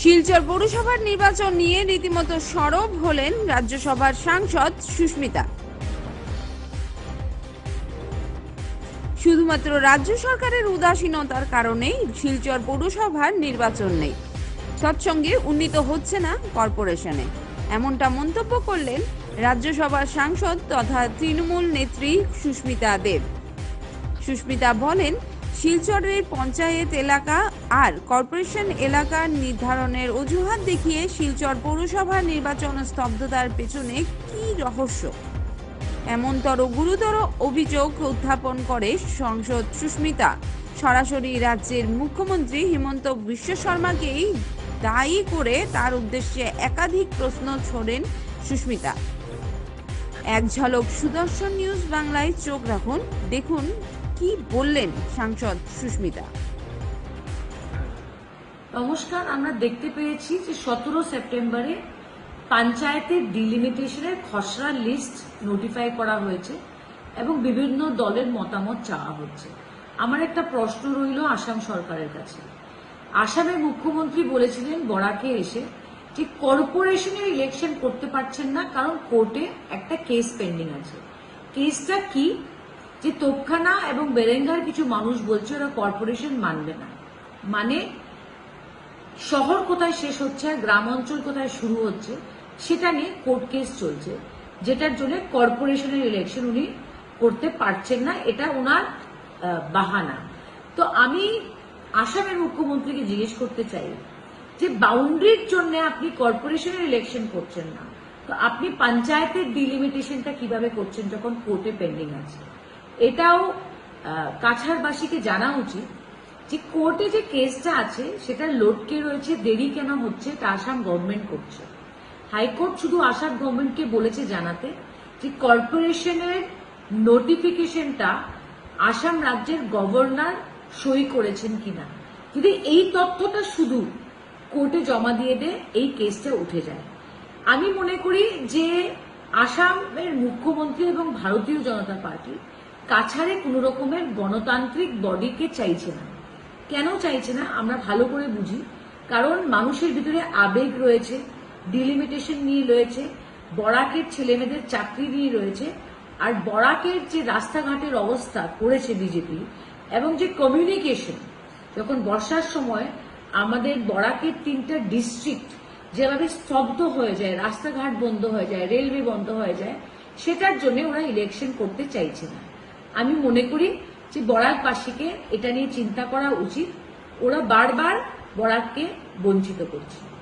শিলচর পৌরসভার নির্বাচন নিয়ে রীতিমতো সরব হলেন রাজ্যসভার সাংসদ সুস্মিতা। শুধুমাত্র রাজ্য সরকারের উদাসীনতার কারণেই শিলচর পৌরসভার নির্বাচন নেই। সৎসঙ্গে উন্নীত হচ্ছে না কর্পোরেশনে। এমনটা মন্তব্য করলেন রাজ্যসভার সাংসদ তথা তৃণমূল নেত্রী সুস্মিতা দেব। সুস্মিতা বলেন শিলচরের পঞ্চায়েত এলাকা আর কর্পোরেশন এলাকা নির্ধারণের অজুহাত দেখিয়ে শিলচর পৌরসভা নির্বাচন স্তব্ধতার পেছনে কি রহস্য? এমনতর গুরুতর অভিযোগ উত্থাপন করে সংসদ সুস্মিতা। সরাসরি রাজ্যের মুখ্যমন্ত্রী হিমন্ত বিশ্ব শর্মাকেই দায়ী করে তার উদ্দেশ্যে একাধিক প্রশ্ন ছোড়েন সুস্মিতা। এক ঝলক সুদর্শন নিউজ বাংলায় চোখ রাখুন, দেখুন কি বললেন সাংসদ সুস্মিতা? নমস্কার, আমরা দেখতে পেয়েছি যে সতেরো সেপ্টেম্বরে পঞ্চায়েতের ডিলিমিটেশনের খসড়া লিস্ট নোটিফাই করা হয়েছে এবং বিভিন্ন দলের মতামত চাওয়া হচ্ছে। আমার একটা প্রশ্ন রইল আসাম সরকারের কাছে। আসামের মুখ্যমন্ত্রী বলেছিলেন বরাকে এসে যে কর্পোরেশনের ইলেকশন করতে পারছেন না, কারণ কোর্টে একটা কেস পেন্ডিং আছে। কেসটা কি? যে তোপখানা এবং বেরেঙ্গার কিছু মানুষ বলছে ওরা কর্পোরেশন মানবে না। মানে শহর কোথায় শেষ হচ্ছে আর গ্রাম অঞ্চল কোথায় শুরু হচ্ছে, সেটা নিয়ে কোর্ট কেস চলছে, যেটার জন্য কর্পোরেশনের ইলেকশন উনি করতে পারছেন না, এটা ওনার বাহানা। তো আমি আসামের মুখ্যমন্ত্রীকে জিজ্ঞেস করতে চাই যে বাউন্ডারির জন্য আপনি কর্পোরেশনের ইলেকশন করছেন না, তো আপনি পঞ্চায়েতের ডিলিমিটেশনটা কীভাবে করছেন যখন কোর্টে পেন্ডিং আছে? এটাও আহ, কাছাড়বাসীকে জানা উচিত যে কোর্টে যে কেসটা আছে সেটা লটকে রয়েছে দেরি কেন হচ্ছে তা আসাম গভর্নমেন্ট করছে। হাইকোর্ট শুধু আসাম গভর্নমেন্টকে বলেছে জানাতে যে কর্পোরেশনের নোটিফিকেশনটা আসাম রাজ্যের গভর্নর সই করেছেন কিনা। যদি এই তথ্যটা শুধু কোর্টে জমা দিয়ে দে এই কেসটা উঠে যায়। আমি মনে করি যে আসামের মুখ্যমন্ত্রী এবং ভারতীয় জনতা পার্টি কাছাড়ে কোনো রকমের গণতান্ত্রিক বডিকে চাইছে না। কেন চাইছে না? আমরা ভালো করে বুঝি। কারণ মানুষের ভিতরে আবেগ রয়েছে ডিলিমিটেশন নিয়ে রয়েছে, বরাকের ছেলেমেয়েদের চাকরি নিয়ে রয়েছে, আর বরাকের যে রাস্তাঘাটের অবস্থা করেছে বিজেপি এবং যে কমিউনিকেশন যখন বর্ষার সময় আমাদের বরাকের তিনটা ডিস্ট্রিক্ট যেভাবে স্তব্ধ হয়ে যায়, রাস্তাঘাট বন্ধ হয়ে যায় রেলওয়ে বন্ধ হয়ে যায়, সেটার জন্য ওরা ইলেকশন করতে চাইছে না। আমি মনে করি যে বরাকবাসীকে এটা নিয়ে চিন্তা করা উচিত। ওরা বারবার বরাককে বঞ্চিত করছে।